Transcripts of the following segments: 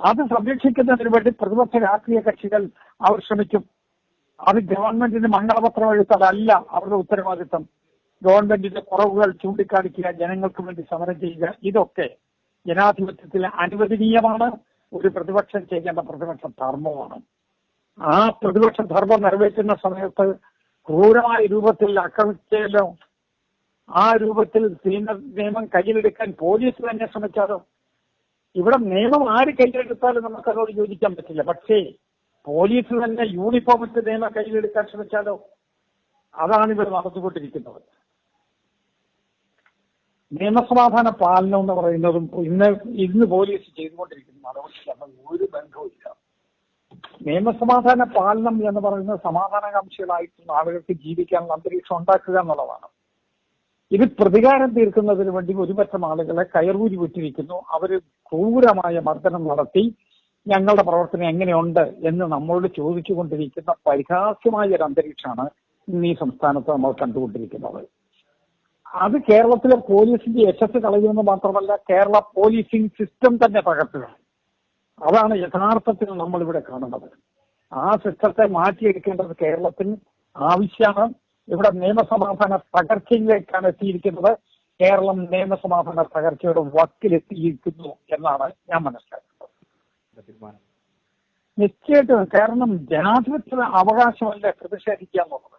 അത് സംരക്ഷിക്കുന്നതിന് വേണ്ടി പ്രതിപക്ഷ രാഷ്ട്രീയ കക്ഷികൾ അവർ ശ്രമിക്കും. അത് ഗവൺമെന്റിന് മംഗളപത്രം എഴുത്തതല്ല അവരുടെ ഉത്തരവാദിത്തം. ഗവൺമെന്റിന്റെ കുറവുകൾ ചൂണ്ടിക്കാണിക്കുക ജനങ്ങൾക്ക് വേണ്ടി സമരം ചെയ്യുക ഇതൊക്കെ ജനാധിപത്യത്തിൽ അനുവദനീയമാണ്. ഒരു പ്രതിപക്ഷം ചെയ്യേണ്ട പ്രതിപക്ഷ ധർമ്മമാണ്. ആ പ്രതിപക്ഷ ധർമ്മം നിറവേറ്റുന്ന സമയത്ത് ക്രൂരമായ രൂപത്തിൽ ആക്രമിച്ചാലോ ആ രൂപത്തിൽ നിയമം കയ്യിലെടുക്കാൻ പോലീസ് തന്നെ ശ്രമിച്ചാലോ? ഇവിടെ നിയമം ആര് കയ്യിലെടുത്താലും നമുക്ക് അതോട് യോജിക്കാൻ പറ്റില്ല. പക്ഷേ പോലീസ് തന്നെ യൂണിഫോം ഇട്ട് നിയമം കയ്യിലെടുക്കാൻ ശ്രമിച്ചാലോ? അതാണ് ഇവർ നടന്നുകൊണ്ടിരിക്കുന്നത്. നിയമസമാധാന പാലനം എന്ന് പറയുന്നതും ഇന്ന് ഇന്ന് പോലീസ് ചെയ്തുകൊണ്ടിരിക്കുന്ന നടപടി തമ്മിൽ ഒരു ബന്ധവുമില്ല നിയമസമാധാന പാലനം എന്ന് പറയുന്നത് സമാധാനകാംക്ഷികളായിട്ടുള്ള ആളുകൾക്ക് ജീവിക്കാനുള്ള അന്തരീക്ഷം ഉണ്ടാക്കുക എന്നുള്ളതാണ്. ഇത് പ്രതികാരം തീർക്കുന്നതിന് വേണ്ടി ഒരുപറ്റം ആളുകളെ കയറൂരി വിട്ടിരിക്കുന്നു. അവർ ക്രൂരമായ മർദ്ദനം നടത്തി ഞങ്ങളുടെ പ്രവർത്തനം എങ്ങനെയുണ്ട് എന്ന് നമ്മളോട് ചോദിച്ചുകൊണ്ടിരിക്കുന്ന പരിഹാസ്യമായ ഒരു അന്തരീക്ഷമാണ് ഇന്ന് ഈ സംസ്ഥാനത്ത് നമ്മൾ കണ്ടുകൊണ്ടിരിക്കുന്നത്. അത് കേരളത്തിലെ പോലീസിന്റെ യശസ് കളയുമെന്ന് മാത്രമല്ല കേരള പോലീസിംഗ് സിസ്റ്റം തന്നെ തകർത്തുകയാണ് അതാണ് യഥാർത്ഥത്തിൽ നമ്മൾ ഇവിടെ കാണുന്നത്. ആ സിസ്റ്റത്തെ മാറ്റിയെടുക്കേണ്ടത് കേരളത്തിന് ആവശ്യമാണ്. ഇവിടെ നിയമസമാധാന തകർച്ചയിലേക്കാണ് എത്തിയിരിക്കുന്നത്. കേരളം നിയമസമാധാന തകർച്ചയുടെ വക്കിലെത്തിയിരിക്കുന്നു എന്നാണ് ഞാൻ മനസ്സിലാക്കുന്നത്. നിശ്ചയമായിട്ടും കാരണം ജനാധിപത്യ അവകാശമല്ല പ്രതിഷേധിക്കുക എന്നുള്ളത്?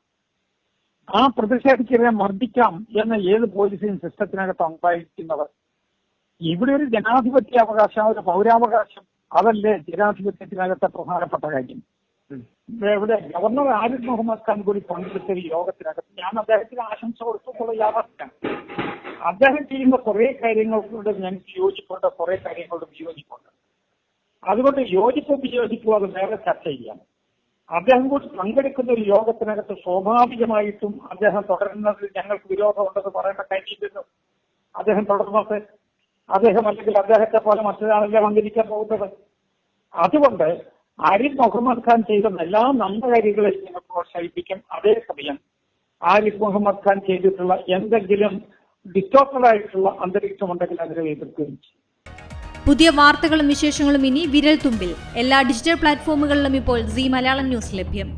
ആ പ്രതിഷേധിക്കവരെ മർദ്ദിക്കാം എന്ന ഏത് പോലീസിംഗ് സിസ്റ്റത്തിനകത്ത് ഉണ്ടായിരിക്കുന്നത്? ഇവിടെ ഒരു ജനാധിപത്യ അവകാശം ഒരു പൗരാവകാശം അതല്ലേ ജനാധിപത്യത്തിനകത്തെ പ്രധാനപ്പെട്ട കാര്യം? ഇവിടെ ഗവർണർ ആരിഫ് മുഹമ്മദ് ഖാൻ കൂടി പങ്കെടുത്ത ഒരു യോഗത്തിനകത്ത് ഞാൻ അദ്ദേഹത്തിന് ആശംസ കൊടുത്തിട്ടുള്ള യാഥാർത്ഥ്യം അദ്ദേഹം ചെയ്യുന്ന കുറെ കാര്യങ്ങളോട് ഞാൻ യോജിപ്പുണ്ട് കുറെ കാര്യങ്ങളോട് വിയോജിപ്പുണ്ട്. അതുകൊണ്ട് യോജിപ്പ് വിയോജിപ്പും അത് വേറെ ചർച്ച ചെയ്യാം. അദ്ദേഹം കൂടി പങ്കെടുക്കുന്ന ഒരു യോഗത്തിനകത്ത് സ്വാഭാവികമായിട്ടും അദ്ദേഹം തുടരുന്നതിൽ ഞങ്ങൾക്ക് വിരോധമുണ്ടെന്ന് പറയേണ്ട കാര്യമില്ലല്ലോ. അദ്ദേഹം തുടർന്നത് അദ്ദേഹം അല്ലെങ്കിൽ അദ്ദേഹത്തെ പോലെ മറ്റൊരാളല്ലേ പങ്കെടുക്കാൻ പോകുന്നത്? അതുകൊണ്ട് ആരിഫ് മുഹമ്മദ് ഖാൻ ചെയ്ത എല്ലാ നല്ല കാര്യങ്ങളെ ഞങ്ങൾ പ്രോത്സാഹിപ്പിക്കും അതേസമയം ആരിഫ് മുഹമ്മദ് ഖാൻ ചെയ്തിട്ടുള്ള എന്തെങ്കിലും ഡിസ്റ്റോർട്ടഡ് ആയിട്ടുള്ള അന്തരീക്ഷം ഉണ്ടെങ്കിൽ അതിനെ എതിർക്കുകയും ചെയ്യും. പുതിയ വാർത്തകളും വിശേഷങ്ങളും ഇനി വിരൽ തുമ്പിൽ എല്ലാ ഡിജിറ്റൽ പ്ലാറ്റ്ഫോമുകളിലും ഇപ്പോൾ സി മലയാളം ന്യൂസ് ലഭ്യം.